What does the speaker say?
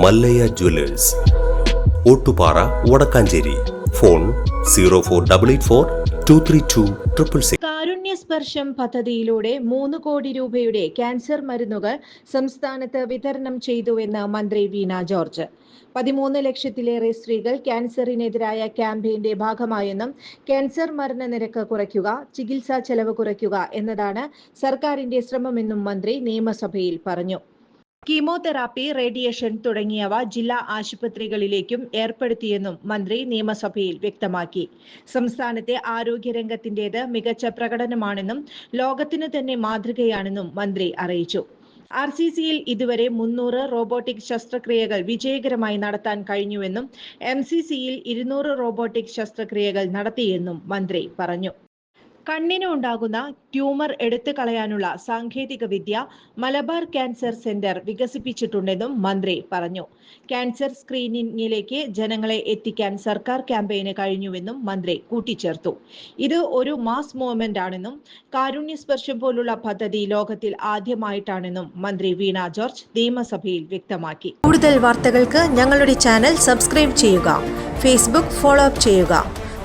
Mallayya jewellers. Ottupara Vadakkanchery. Phone zero four double eight four two three two triple six. കാരുണ്യസ്പർശം പദ്ധതിയിലൂടെ മൂന്ന് കോടി രൂപയുടെ cancer മരുന്നുകൾ സംസ്ഥാനത്ത് വിതരണം ചെയ്തുവെന്ന് മന്ത്രി വീണ ജോർജ്. പതിമൂന്ന് ലക്ഷത്തിലേറെ സ്ത്രീകൾ ക്യാൻസറിനെതിരായ ക്യാമ്പയിന്റെ ഭാഗമായെന്നും ക്യാൻസർ മരണ നിരക്ക് കുറയ്ക്കുക ചികിത്സാ ചെലവ് കുറയ്ക്കുക എന്നതാണ് സർക്കാരിന്റെ ശ്രമമെന്നും മന്ത്രി നിയമസഭയിൽ പറഞ്ഞു. കീമോതെറാപ്പി റേഡിയേഷൻ തുടങ്ങിയവ ജില്ലാ ആശുപത്രികളിലേക്കും ഏർപ്പെടുത്തിയെന്നും മന്ത്രി നിയമസഭയിൽ വ്യക്തമാക്കി. സംസ്ഥാനത്തെ ആരോഗ്യരംഗത്തിന്റേത് മികച്ച പ്രകടനമാണെന്നും ലോകത്തിനു തന്നെ മാതൃകയാണെന്നും മന്ത്രി അറിയിച്ചു. ആർ സി സിയിൽ ഇതുവരെ മുന്നൂറ് റോബോട്ടിക് ശസ്ത്രക്രിയകൾ വിജയകരമായി നടത്താൻ കഴിഞ്ഞുവെന്നും എം സി സിയിൽ ഇരുന്നൂറ് റോബോട്ടിക് ശസ്ത്രക്രിയകൾ നടത്തിയെന്നും മന്ത്രി പറഞ്ഞു. കണ്ണിന് ഉണ്ടാകുന്ന ട്യൂമർ എടുത്തു കളയാനുള്ള സാങ്കേതിക വിദ്യ മലബാർ ക്യാൻസർ സെന്റർ വികസിപ്പിച്ചിട്ടുണ്ടെന്നും മന്ത്രി പറഞ്ഞു. ക്യാൻസർ സ്ക്രീനിംഗിലേക്ക് ജനങ്ങളെ എത്തിക്കാൻ സർക്കാർ ക്യാമ്പയിന് കഴിഞ്ഞുവെന്നും മന്ത്രി കൂട്ടിച്ചേർത്തു. ഇത് ഒരു മാസ് മൂവ്മെന്റ് ആണെന്നും കാരുണ്യസ്പർശം പോലുള്ള പദ്ധതി ലോകത്തിൽ ആദ്യമായിട്ടാണെന്നും മന്ത്രി വീണ ജോർജ് നിയമസഭയിൽ വ്യക്തമാക്കി. കൂടുതൽ വാർത്തകൾക്ക് ഞങ്ങളുടെ ചാനൽ സബ്സ്ക്രൈബ് ചെയ്യുക ഫേസ്ബുക്ക് ഫോളോ അപ്പ് ചെയ്യുക.